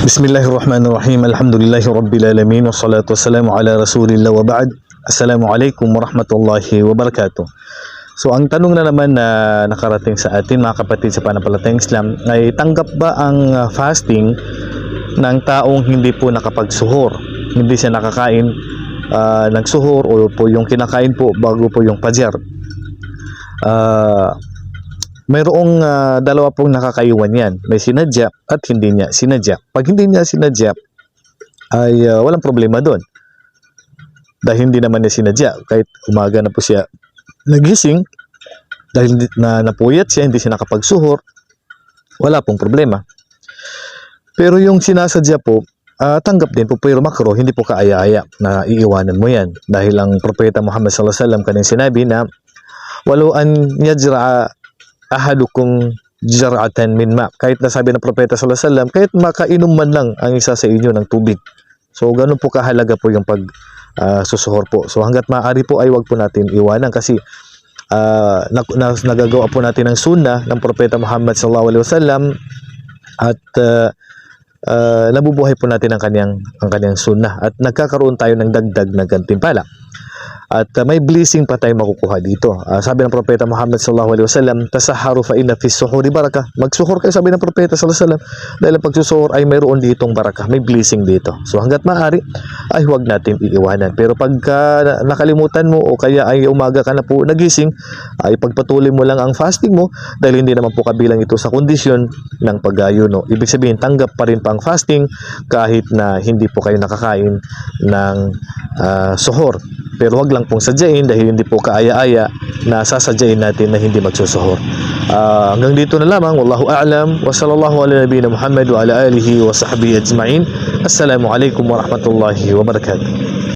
Bismillahirrahmanirrahim. Alhamdulillahi Rabbil Alamin. Wassalatu wassalamu ala Rasulillah wa ba'd. Assalamualaikum warahmatullahi wabarakatuh. So ang tanong na naman na nakarating sa atin mga kapatid sa panampalatayang Islam ay tanggap ba ang uh, fasting ng taong hindi po nakapagsuhor? Hindi siya nakakain uh, ng suhor o po yung kinakain po bago po yung pajar. Ah, mayroong ah, dalawa pong nakakaiwan yan. May sinadya at hindi niya sinadya. Pag hindi niya sinadya, ay ah, walang problema doon. Dahil hindi naman niya sinadya. Kahit umaga na po siya nagising, dahil na napuyat siya, hindi siya nakapagsuhor, wala pong problema. Pero yung sinasadya po, ah, tanggap din po, pero makro, hindi po kaaya-aya na iiwanan mo yan. Dahil ang propeta Muhammad sallallahu alaihi wasallam kanyang sinabi na walau an yajra'a ahadukum jar'atan min ma. Kahit nasabi ng propeta sallallahu alaihi wasallam, kahit makainom man lang ang isa sa inyo ng tubig. So ganun po kahalaga po yung pag ah, susuhor po. So hangga't maaari po ay wag po natin iwanan kasi ah, na, na, nagagawa po natin ang sunnah ng propeta Muhammad sallallahu alaihi wasallam at ah, ah, nabubuhay po natin ang kanyang ang kanyang sunnah at nagkakaroon tayo ng dagdag na gantimpala. At uh, may blessing pa tayo makukuha dito. Ah, sabi ng propeta Muhammad sallallahu alaihi wasallam, "Tasaharu fa inna fis suhuri baraka." Magsuhor kayo sabi ng propeta sallallahu alaihi wasallam dahil ang pagsusuhor ay mayroon ditong baraka, may blessing dito. So hangga't maaari ay huwag natin iiwanan. Pero pagka nakalimutan mo o kaya ay umaga ka na po nagising, ay pagpatuloy mo lang ang fasting mo dahil hindi naman po kabilang ito sa kondisyon ng pag-ayuno. Ibig sabihin, tanggap pa rin pa ang fasting kahit na hindi po kayo nakakain ng ah, suhor. Pero wag lang pong sadyain dahil hindi po kaaya-aya na sasadyain natin na hindi magsusuhor. Ah, hanggang dito na lamang. Wallahu a'lam. Wa sallallahu ala nabiyina Muhammad wa ala alihi wa sahbihi ajma'in. Assalamu alaikum warahmatullahi wabarakatuh.